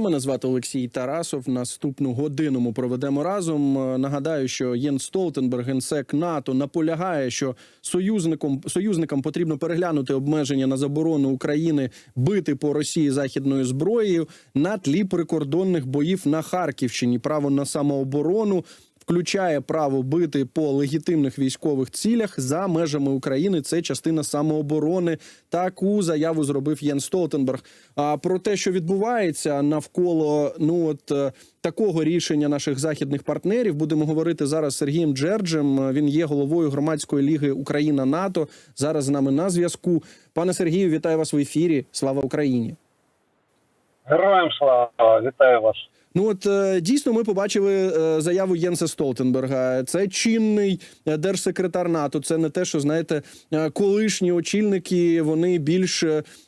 Мене звати Олексій Тарасов. Наступну годину ми проведемо разом. Е, Нагадаю, що Єн Столтенберг, генсек НАТО, наполягає, що союзникам союзникам потрібно переглянути обмеження на заборону України бити по Росії західною зброєю на тлі прикордонних боїв на Харківщині. Право на самооборону включає право бити по легітимних військових цілях за межами України. Це частина самооборони. Таку заяву зробив Єн Столтенберг. А про те, що відбувається навколо ну от е, такого рішення наших західних партнерів, будемо говорити зараз з Сергієм Джерджем. Він є головою громадської ліги Україна НАТО. Зараз з нами на зв'язку. Пане Сергію, вітаю вас в ефірі. Слава Україні! Героям слава, вітаю вас. Ну от е, дійсно ми побачили е, заяву Єнса Столтенберга. Це чинний е, держсекретар НАТО. Це не те, що знаєте, колишні очільники. Вони більш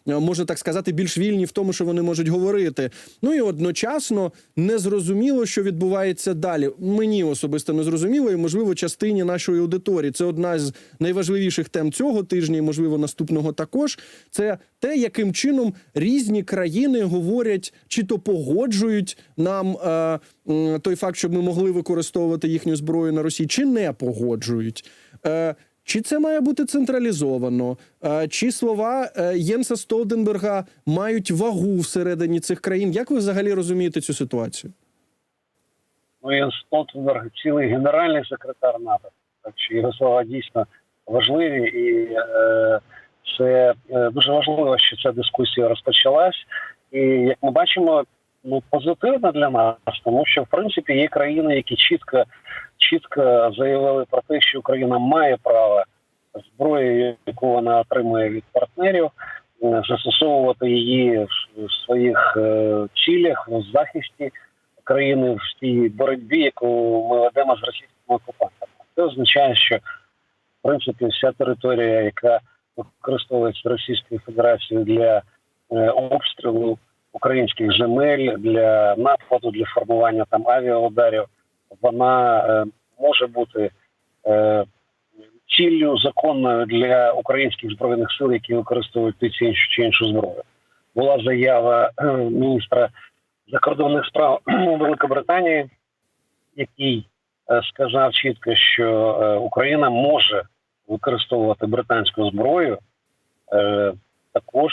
можна так сказати, більш вільні в тому, що вони можуть говорити. Ну і одночасно не зрозуміло, що відбувається далі. Мені особисто не зрозуміло, і можливо, частині нашої аудиторії. Це одна з найважливіших тем цього тижня, і можливо наступного також. Це те, яким чином різні країни говорять чи то погоджують нам е, той факт, щоб ми могли використовувати їхню зброю на Росії, чи не погоджують. Е, чи це має бути централізовано? Е, Чи слова е, Єнса Столтенберга мають вагу всередині цих країн? Як ви взагалі розумієте цю ситуацію? Ну, Єн Столтенберг цілий генеральний секретар НАТО. Так що його слова дійсно важливі, і е, це е, дуже важливо, що ця дискусія розпочалась. І як ми бачимо, ну позитивно для нас, тому що в принципі є країни, які чітко чітко заявили про те, що Україна має право зброєю, яку вона отримує від партнерів, е, застосовувати її в- в своїх е, цілях в захисті країни в тій боротьбі, яку ми ведемо з російськими окупантами. Це означає, що в принципі вся територія, яка використовується Російською Федерацією для е, обстрілу українських земель, для нападу, для формування там авіаударів, вона е, може бути е, ціллю законною для українських збройних сил, які використовують ту чи іншу чи іншу зброю. Була заява е, міністра закордонних справ Великобританії, який е, сказав чітко, що е, Україна може використовувати британську зброю е, також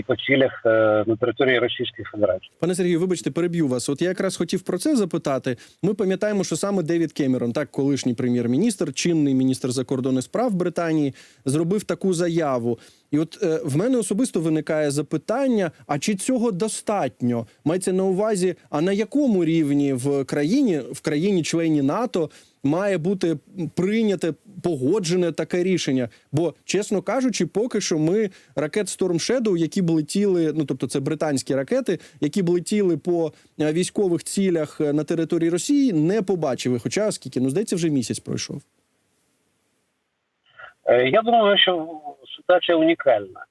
і по цілях е, на території Російської Федерації. Пане Сергію, вибачте, переб'ю вас. От я якраз хотів про це запитати. Ми пам'ятаємо, що саме Девід Кемерон, так колишній прем'єр-міністр, чинний міністр закордонних справ Британії, зробив таку заяву. І от е, в мене особисто виникає запитання: а чи цього достатньо? Мається на увазі, а на якому рівні в країні, в країні-члені НАТО має бути прийняте погоджене таке рішення? Бо, чесно кажучи, поки що ми ракет Storm Shadow, які б летіли, ну тобто це британські ракети, які б летіли по е, військових цілях е, на території Росії, не побачили. Хоча скільки, ну здається, вже місяць пройшов. Е, Я думаю, що ситуація унікальна.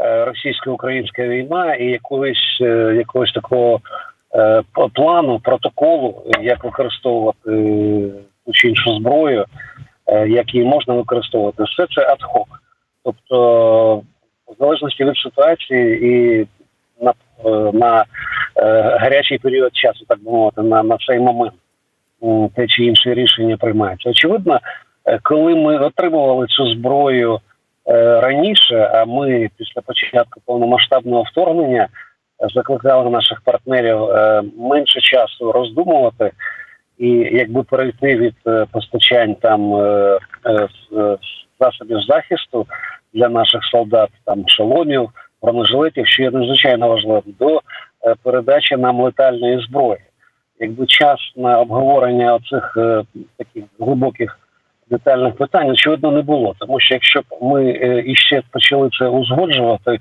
Е, Російсько-українська війна і якогось, е, якогось такого е, плану, протоколу, як використовувати ту чи іншу зброю, як її можна використовувати, все це адхок. Тобто, в залежності від ситуації і на, на гарячий період часу, так би мовити, на, на цей момент те чи інше рішення приймається. Очевидно, коли ми отримували цю зброю раніше, а ми після початку повномасштабного вторгнення е, закликали наших партнерів е, менше часу роздумувати і якби перейти від е, постачань там е, е, е, засобів захисту для наших солдат, там шалонів, бронежилетів, що є надзвичайно важливим, до е, передачі нам летальної зброї. Якби час на обговорення оцих е, таких глибоких детальних питань, очевидно, не було. Тому що якщо б ми е, іще почали це узгоджувати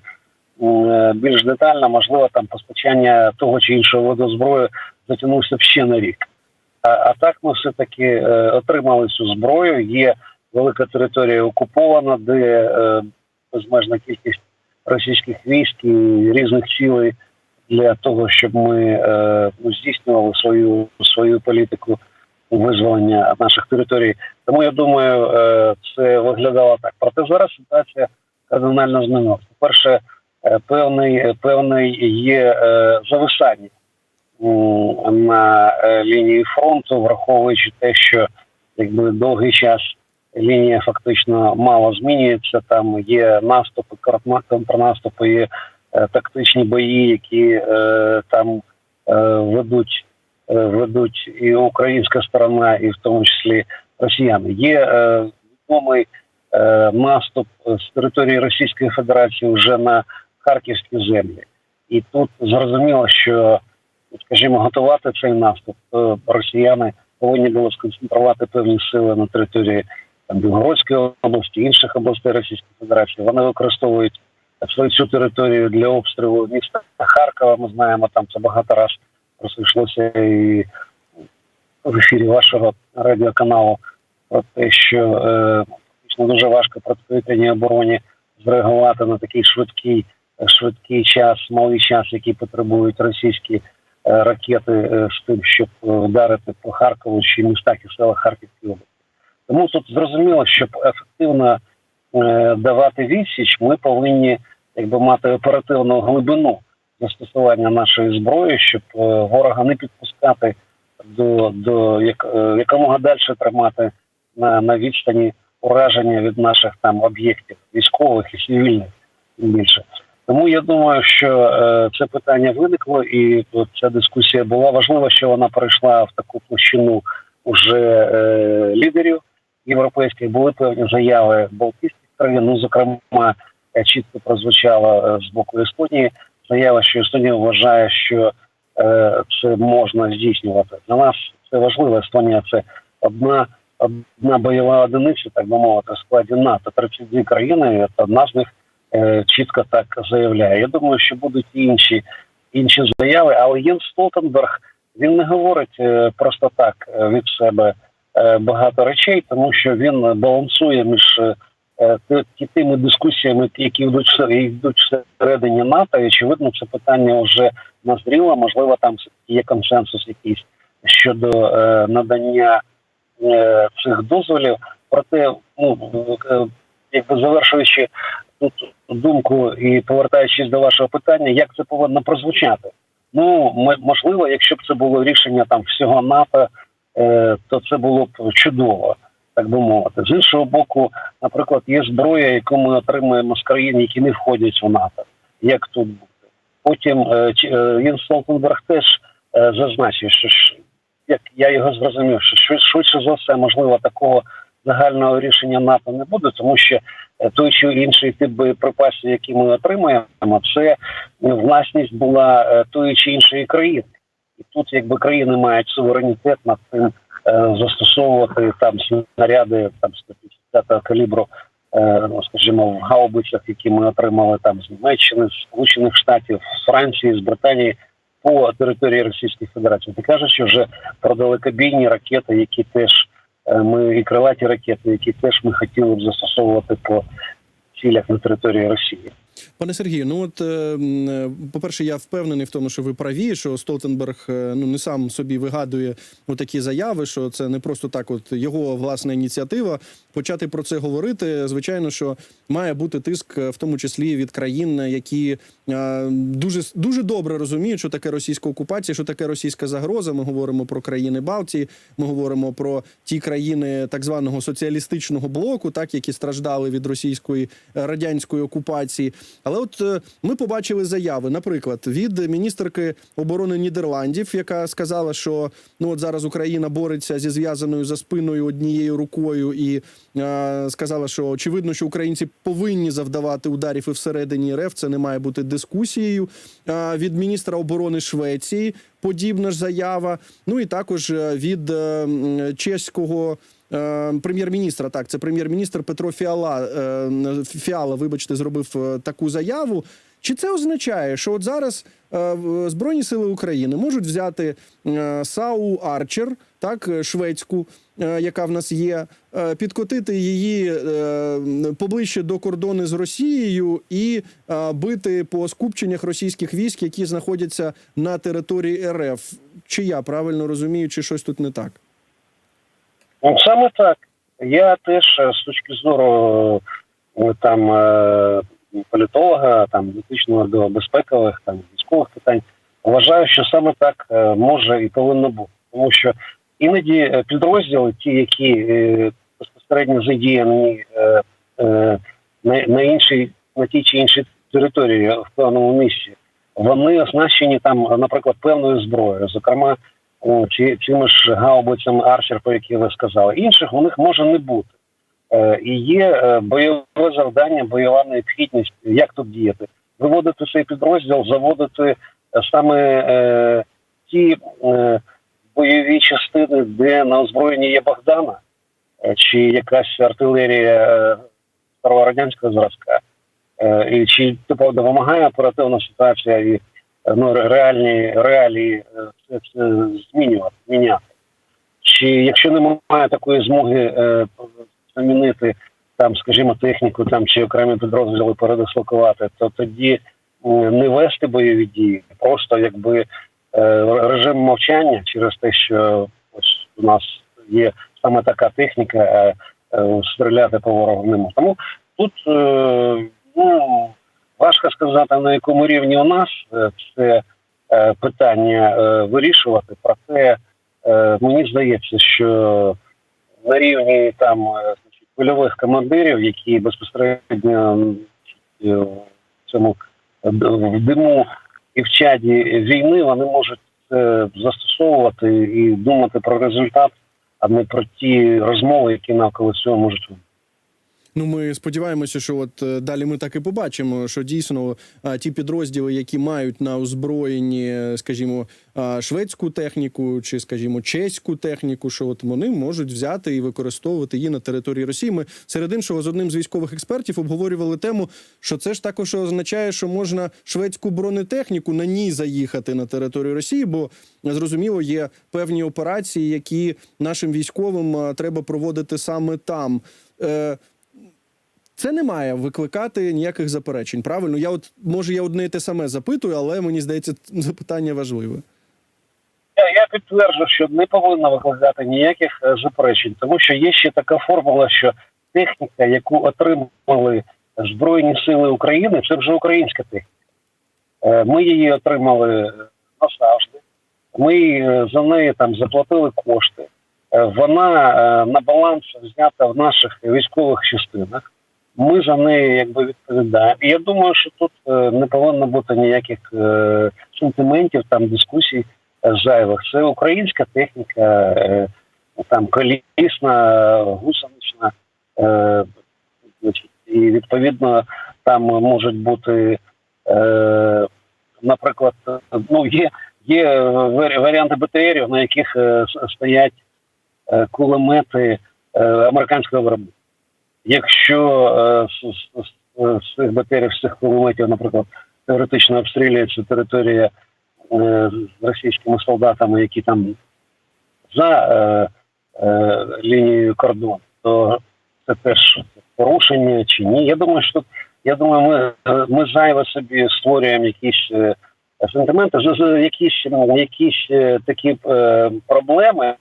е, більш детально, можливо, там постачання того чи іншого виду зброї затягнувся б ще на рік. А, а так ми все-таки е, отримали цю зброю. Є велика територія окупована, де безмежна кількість російських військ і різних цілей для того, щоб ми ну, здійснювали свою свою політику визволення наших територій. Тому я думаю, е, це виглядало так. Проте зараз ситуація кардинально змінилася. Перше, певний певний є е, зависання на е, лінії фронту, враховуючи те, що якби довгий час лінія фактично мало змінюється. Там є наступи, контрна- контрнаступи, є е, тактичні бої, які е, там е, ведуть, е, ведуть і українська сторона, і в тому числі росіяни. Є е, відомий е, наступ з території Російської Федерації вже на харківські землі. І тут зрозуміло, що, скажімо, готувати цей наступ, то росіяни повинні були сконцентрувати певні сили на території там, Білгородської області, інших областей Російської Федерації. Вони використовують свою цю територію для обстрілу міста Харкова. Ми знаємо, там це багато раз просто йшлося і в ефірі вашого радіоканалу про те, що е, дуже важко протиповітряній обороні зреагувати на такий швидкий, швидкий час, малий час, який потребують російські е, ракети е, з тим, щоб е, вдарити по Харкову чи містах і селах Харківської області. Тому тут зрозуміло, щоб ефективно е, давати відсіч, ми повинні якби мати оперативну глибину застосування нашої зброї, щоб е, ворога не підпускати до, до як, е, якомога далі тримати на, на відстані ураження від наших там об'єктів військових і цивільних більше. Тому я думаю, що е, це питання виникло, і ця дискусія була важлива, що вона перейшла в таку площину уже е, лідерів європейських. Були певні заяви Балтійських країн. Ну зокрема, е, чітко прозвучала е, з боку Естонії заява, що Естонія вважає, що е, це можна здійснювати. Для нас це важливо. Естонія це одна одна бойова одиниця, так би мовити, в складі НАТО. 32 країни. і Одна з них е, чітко так заявляє. Я думаю, що будуть і інші інші заяви, але Єнс Столтенберг він не говорить е, просто так е, від себе е, багато речей, тому що він балансує між е, е, тими дискусіями, які йдуть йдуть всередині НАТО, і очевидно, це питання вже назріло. Можливо, там є консенсус якийсь щодо е, надання е, цих дозволів. Проте, ну е, якби завершуючи тут думку і повертаючись до вашого питання, як це повинно прозвучати? Ну можливо, якщо б це було рішення там всього НАТО, е, то це було б чудово, так би мовити. З іншого боку, наприклад, є зброя, яку ми отримуємо з країн, які не входять в НАТО. Як тут бути? Потім е, чи- е, Єнс Столтенберг теж е, зазначив, що як я його зрозумів, що швидше за все, можливо, такого загального рішення НАТО не буде, тому що е, той чи інший тип боєприпасів, які ми отримуємо, це е, власність була е, тої чи іншої країни. І тут, якби країни мають суверенітет над тим, е, застосовувати там снаряди там 150 калібру, е, ну, скажімо, в гаубицях, які ми отримали там з Німеччини, з Сполучених Штатів, з Франції, з Британії по території Російської Федерації. Ти кажеш, вже про далекобійні ракети, які теж е, ми і крилаті ракети, які теж ми хотіли б застосовувати по цілях на території Росії. Пане Сергію, ну от е, е, по-перше, я впевнений в тому, що ви праві, що Столтенберг е, ну не сам собі вигадує такі заяви, що це не просто так, от його власна ініціатива. Почати про це говорити. Звичайно, що має бути тиск, в тому числі від країн, які дуже дуже добре розуміють, що таке російська окупація, що таке російська загроза. Ми говоримо про країни Балтії, ми говоримо про ті країни так званого соціалістичного блоку, так які страждали від російської радянської окупації. Але от е, ми побачили заяви, наприклад, від міністерки оборони Нідерландів, яка сказала, що ну от зараз Україна бореться зі зв'язаною за спиною однією рукою, і е, сказала, що очевидно, що українці повинні завдавати ударів і всередині РФ. Це не має бути дискусією. Е, від міністра оборони Швеції подібна ж заява. Ну і також е, від е, чеського. Е, Прем'єр-міністра, так, це прем'єр-міністр Петро Фіала, е, Фіала, вибачте, зробив е, таку заяву. Чи це означає, що от зараз е, Збройні сили України можуть взяти САУ Арчер, так, шведську, яка в нас є, підкотити її поближче до кордону з Росією і бити по скупченнях російських військ, які знаходяться на території РФ? Чи я правильно розумію, чи щось тут не так? Ну, саме так. Я теж е, з точки зору е, там е, політолога, там дотичного до безпекових там військових питань, Вважаю, що саме так може і повинно бути, тому що іноді підрозділи, ті, які безпосередньо задіяні на, іншій, на тій чи іншій території в певному місці, вони оснащені там, наприклад, певною зброєю, зокрема, чи ж гаубицями Арчер, про які ви сказали. Інших у них може не бути. Е, і є е, бойове завдання, бойова необхідність, як тут діяти. Виводити цей підрозділ, заводити е, саме е, ті е, бойові частини, де на озброєнні є Богдана, чи якась артилерія старого радянського зразка, і чи типу, допомагає оперативна ситуація і ну, реальні реалії е, змінювати, міняти. Чи якщо немає такої змоги е, замінити там, скажімо, техніку там чи окремі підрозділи передислокувати, то тоді м, не вести бойові дії, просто якби е, режим мовчання через те, що ось у нас є саме така техніка, а е, стріляти по ворогу не можна. Тому тут е, ну важко сказати на якому рівні у нас е, це е, питання е, вирішувати. Проте мені здається, що на рівні там значить, польових командирів, які безпосередньо в цьому в диму і в чаді війни вони можуть це застосовувати і думати про результат, а не про ті розмови, які навколо цього можуть бути. Ну, ми сподіваємося, що от е, далі ми так і побачимо, що дійсно ті підрозділи, які мають на озброєнні, е, скажімо, шведську техніку чи, скажімо, чеську техніку, що от вони можуть взяти і використовувати її на території Росії. Ми серед іншого з одним з військових експертів обговорювали тему, що це ж також означає, що можна шведську бронетехніку на ній заїхати на територію Росії, бо зрозуміло, є певні операції, які нашим військовим треба проводити саме там. Е, це не має викликати ніяких заперечень. Правильно, я от може я одне і те саме запитую, але мені здається, запитання важливе. Я, я підтверджую, що не повинна викликати ніяких е, заперечень, тому що є ще така формула, що техніка, яку отримали Збройні Сили України, це вже українська техніка. Е, Ми її отримали назавжди. Ми е, за неї там заплатили кошти. Е, Вона е, на баланс знята в наших військових частинах. Ми за неї якби відповідаємо. І я думаю, що тут е, не повинно бути ніяких е, сентиментів, там дискусій зайвих. Це українська техніка, е, там колісна, гусенична, і відповідно там можуть бути, наприклад, ну є, є варіанти БТРів, на яких стоять кулемети американського виробництва. Якщо е, з, з, цих БТРів, з цих кулеметів, наприклад, теоретично обстрілюється територія е, російськими солдатами, які там за е, е, лінією кордону, то це теж порушення чи ні. Я думаю, що я думаю, ми, е, ми зайве собі створюємо якісь е, сентименти, якісь, якісь е, такі е, проблеми.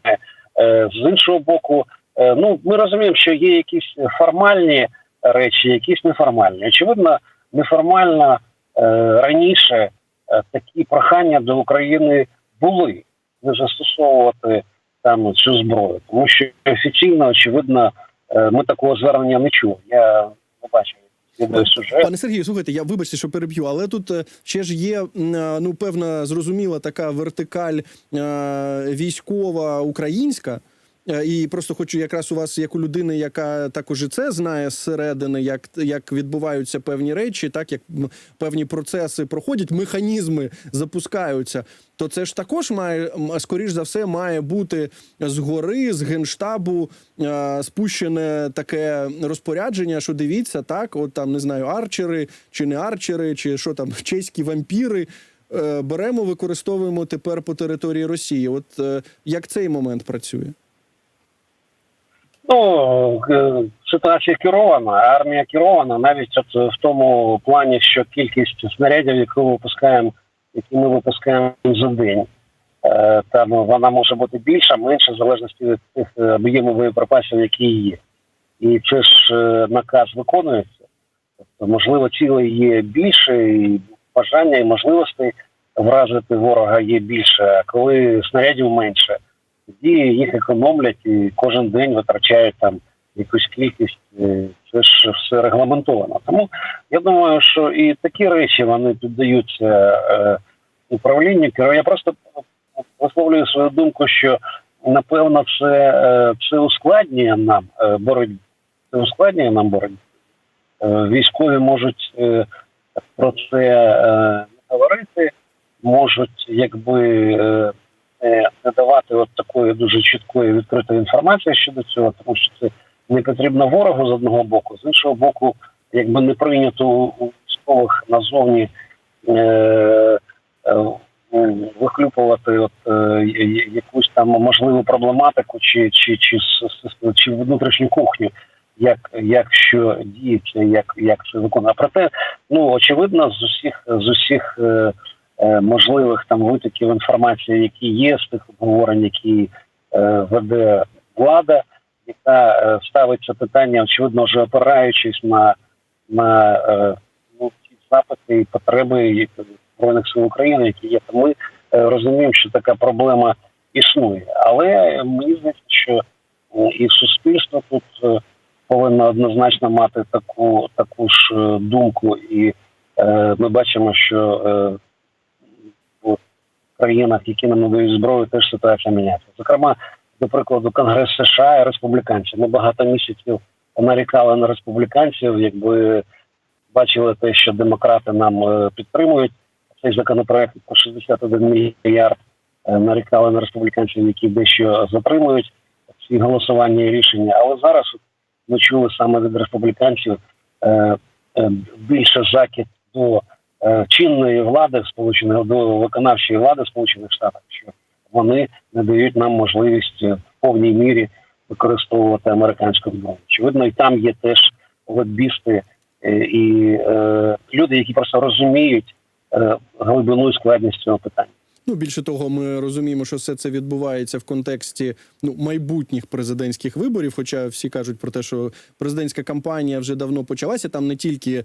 Е, з іншого боку, е, ну ми розуміємо, що є якісь формальні речі, якісь неформальні. Очевидно, неформально е, раніше е, такі прохання до України були не застосовувати там цю зброю, тому що офіційно, очевидно, е, ми такого звернення не чули. Я не бачив. Пане Сергію, слухайте, я вибачте, що переб'ю, але тут е, ще ж є е, ну певна зрозуміла така вертикаль е, військова українська. Е, І просто хочу якраз у вас, як у людини, яка також і це знає зсередини, як, як відбуваються певні речі, так як певні процеси проходять, механізми запускаються. То це ж також має скоріш за все має бути згори, з генштабу е, спущене таке розпорядження, що дивіться, так, от там не знаю, арчери чи не арчери, чи що там чеські вампіри. е, Беремо, використовуємо тепер по території Росії. От е, як цей момент працює? Ну е, ситуація керована, армія керована, навіть от в тому плані, що кількість снарядів, яку випускаємо, які ми випускаємо за день, там вона може бути більша, менша, в залежності від тих е, об'ємів боєприпасів, які є. І це ж е, наказ виконується. Тобто, можливо, цілей є більше, і бажання і можливостей вразити ворога є більше, а коли снарядів менше, тоді їх економлять і кожен день витрачають там якусь кількість. е, Це ж все регламентовано. Тому я думаю, що і такі речі вони піддаються е, управлінню. Я просто висловлюю свою думку, що напевно це, е, це ускладнює нам боротьбу. Це ускладнює нам боротьбу. Військові можуть про це не говорити, можуть якби е, не- не давати от такої дуже чіткої відкритої інформації щодо цього, тому що це не потрібно ворогу з одного боку, з іншого боку, якби не прийнято у військових назовні е, е, вихлюпувати от, е, якусь там можливу проблематику чи, чи, чи, с- чи внутрішню кухню, як, як що діється, як, як це виконує. Проте, ну очевидно, з усіх з усіх е, можливих там витоків інформації, які є, з тих обговорень, які е, веде влада, яка е, ставить це питання, очевидно, вже опираючись на, на е, ну, ті запити і потреби збройних сил України, які є. То ми е, розуміємо, що така проблема існує. Але мені здається, що е, і суспільство тут е, повинно однозначно мати таку таку ж е, думку, і е, ми бачимо, що е, країнах, які нам надають зброю, теж ситуація міняється. Зокрема, до прикладу, Конгрес США і республіканці. Ми багато місяців нарікали на республіканців, якби бачили те, що демократи нам е, підтримують цей законопроект про 61 мільярд. е, Нарікали на республіканців, які дещо затримують ці голосування і рішення. Але зараз ми чули саме від республіканців е, більше закид до чинної влади сполучених до виконавчої влади Сполучених Штатів, що вони не дають нам можливість е, в повній мірі використовувати американську зброю. Очевидно, і там є теж лобісти е, і е, люди, які просто розуміють е, глибину і складність цього питання. Ну, більше того, ми розуміємо, що все це відбувається в контексті ну майбутніх президентських виборів. Хоча всі кажуть про те, що президентська кампанія вже давно почалася. Там не тільки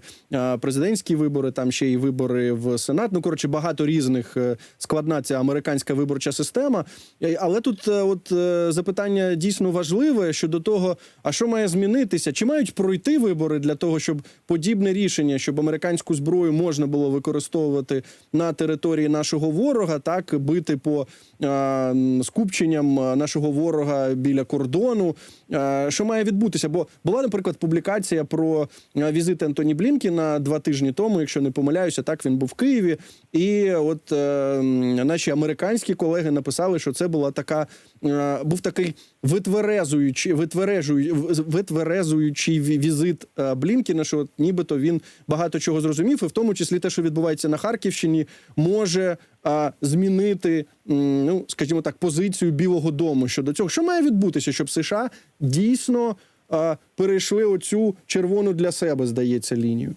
президентські вибори, там ще й вибори в Сенат. Ну коротше, багато різних е, складна ця американська виборча система. Е, Але тут е, от запитання дійсно важливе щодо того, а що має змінитися? Чи мають пройти вибори для того, щоб подібне рішення, щоб американську зброю можна було використовувати на території нашого ворога, так бити по е, скупченням е, нашого ворога біля кордону. Е, що має відбутися? Бо була, наприклад, публікація про е, візит Ентоні Блінкіна два тижні тому, якщо не помиляюся, так він був в Києві. І от е, наші американські колеги написали, що це була така, е, був такий витверезуючий, витвережуючий, витверезуючий ві- візит е, Блінкіна, що нібито він багато чого зрозумів, і в тому числі те, що відбувається на Харківщині, може а, змінити, ну скажімо так, позицію Білого Дому щодо цього. Що має відбутися, щоб США дійсно а, перейшли оцю червону для себе, здається, лінію?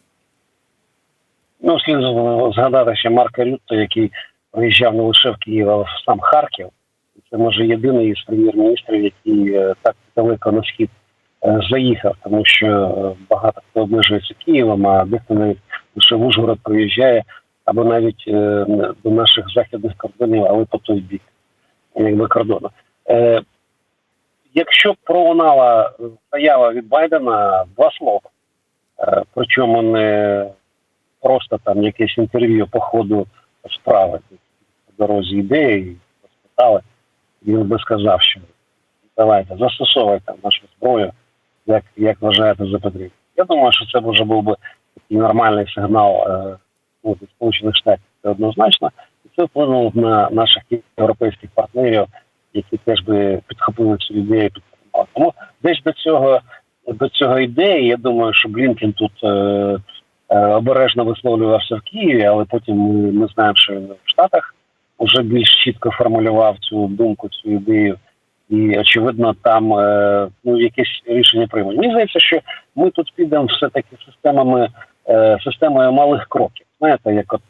Ну, слід згадати ще Марка Рютта, який приїжджав не лише в Київ, а в сам Харків. Це може єдиний із прем'єр-міністрів, який е, так далеко на схід е, заїхав, тому що е, багато хто обмежується Києвом, а дехто навіть лише в Ужгород приїжджає, або навіть до наших західних кордонів, але по той бік, якби кордону. Якщо пролунала заява від Байдена, два слова, причому не просто там якесь інтерв'ю по ходу справи. По дорозі ідеї, спитали, він би сказав, що давайте застосовуйте нашу зброю, як, як вважаєте за потрібне. Я думаю, що це вже був би такий нормальний сигнал е, ну, від Сполучених Штатів. Це однозначно. І це вплинуло б на наших європейських партнерів, які теж би підхопили цю ідею, підтримали. Тому десь до цього до цього ідеї, я думаю, що Блінкен тут. Е, е, обережно висловлювався в Києві, але потім ми, ми знаємо, що він в Штатах вже більш чітко формулював цю думку, цю ідею. І очевидно, там е, ну якесь рішення приймуть. Мені здається, що ми тут підемо все таки системами е, системою малих кроків. Знаєте, як от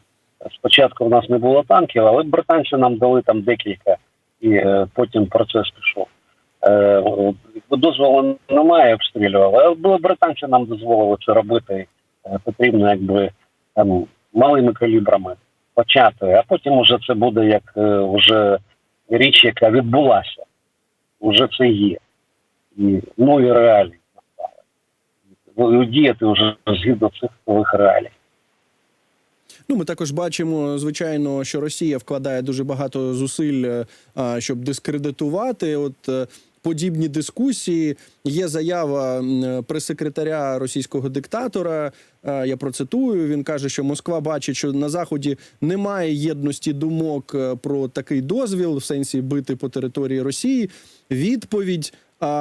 спочатку в нас не було танків, але британці нам дали там декілька, і е, потім процес пішов. Е, дозволу немає, обстрілювали, але британці нам дозволили це робити. Потрібно якби там малими калібрами почати, а потім уже це буде як е, вже річ, яка відбулася. Уже це є. І нові реалії настали. Діяти вже згідно цих нових реалій. Ну, ми також бачимо, звичайно, що Росія вкладає дуже багато зусиль, е, щоб дискредитувати. От е, подібні дискусії. Є заява прес-секретаря російського диктатора. Е, Я процитую. Він каже, що Москва бачить, що на заході немає єдності думок е, про такий дозвіл, в сенсі бити по території Росії. Відповідь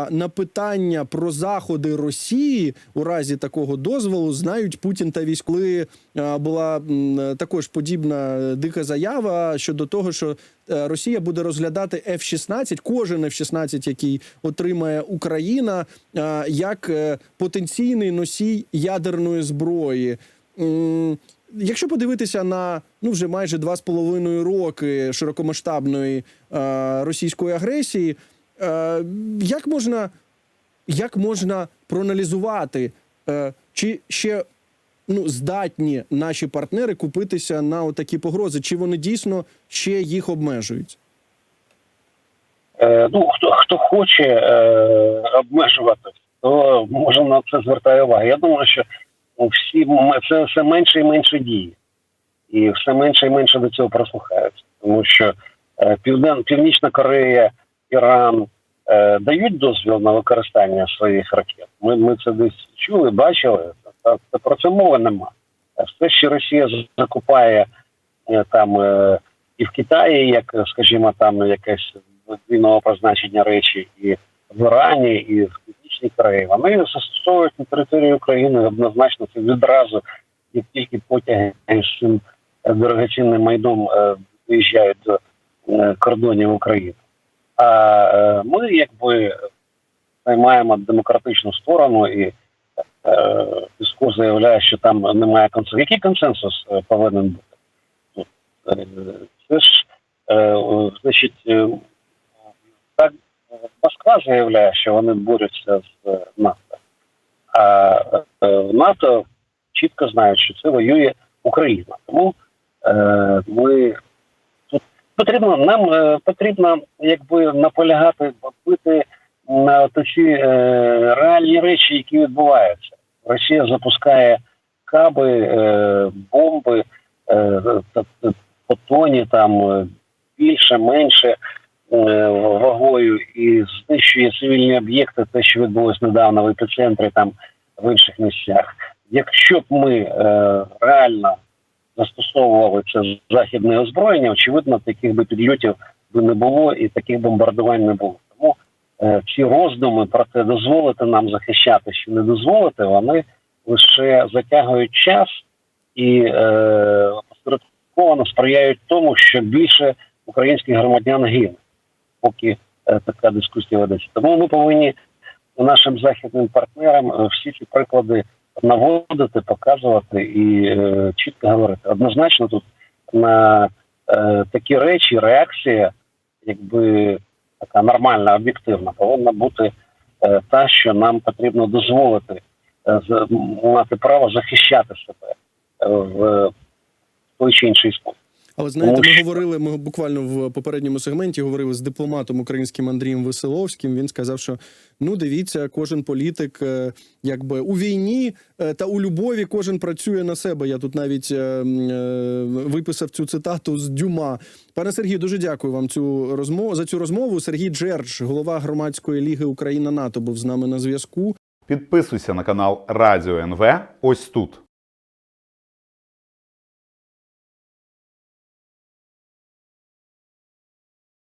на питання про заходи Росії у разі такого дозволу знають Путін та військові. Була також подібна дика заява щодо того, що е, Росія буде розглядати F-16, кожен F-16, який отримає Україна, як е, потенційний носій ядерної зброї. Якщо подивитися на ну вже майже два з половиною роки широкомасштабної російської агресії, як можна, як можна проаналізувати, е, чи ще ну, здатні наші партнери купитися на отакі погрози, чи вони дійсно ще їх обмежують? Е, ну, хто, хто хоче е, обмежувати, то може на це звертає увагу. Я думаю, що ну, всі це все менше і менше діє. І все менше і менше до цього прислухаються. Тому що е, Півден, Північна Корея, Іран е, дають дозвіл на використання своїх ракет. Ми, ми це десь чули, бачили. Та, та про це мови нема. Е, Все, що Росія закупає е, там е, і в Китаї, як, скажімо, там якесь двійного призначення речі, і в Ірані, і в Північній Кореї, вони застосовують на території України однозначно це відразу, як тільки потяги з цим дорогоцінним майном е, виїжджають до е, кордонів України. А е, ми якби займаємо демократичну сторону і е, Пісков заявляє, що там немає консенсусу. Який консенсус е, повинен бути? Е, Це ж, е, значить, е, так Москва заявляє, що вони борються з е, НАТО. А е, НАТО чітко знають, що це воює Україна. Тому е, ми потрібно нам е, потрібно якби наполягати, бити на ці е, реальні речі, які відбуваються. Росія запускає каби, е, бомби по тоні там більше, менше вагою і знищує цивільні об'єкти, те, що відбулось недавно в епіцентрі, там в інших місцях. Якщо б ми реально застосовували це західне озброєння, очевидно, таких би підльотів би не було і таких бомбардувань не було. Тому е, ці роздуми про те, дозволити нам захищати чи не дозволити, вони лише затягують час і е, сприяють тому, що більше українських громадян гине, поки е, така дискусія ведеться. Тому ми повинні нашим західним партнерам е, всі ці приклади наводити, показувати і е, чітко говорити. Однозначно, тут на е, такі речі реакція, якби така нормальна, об'єктивна, повинна бути е, та, що нам потрібно дозволити е, мати право захищати себе е, в той чи інший спосіб. Але знаєте, ми говорили. Ми буквально в попередньому сегменті говорили з дипломатом українським Андрієм Веселовським. Він сказав, що ну дивіться, кожен політик, е, якби у війні е, та у любові кожен працює на себе. Я тут навіть е, е, виписав цю цитату з Дюма. Пане Сергію, дуже дякую вам цю розмову за цю розмову. Сергій Джердж, голова громадської ліги Україна НАТО, був з нами на зв'язку. Підписуйся на канал Радіо НВ ось тут.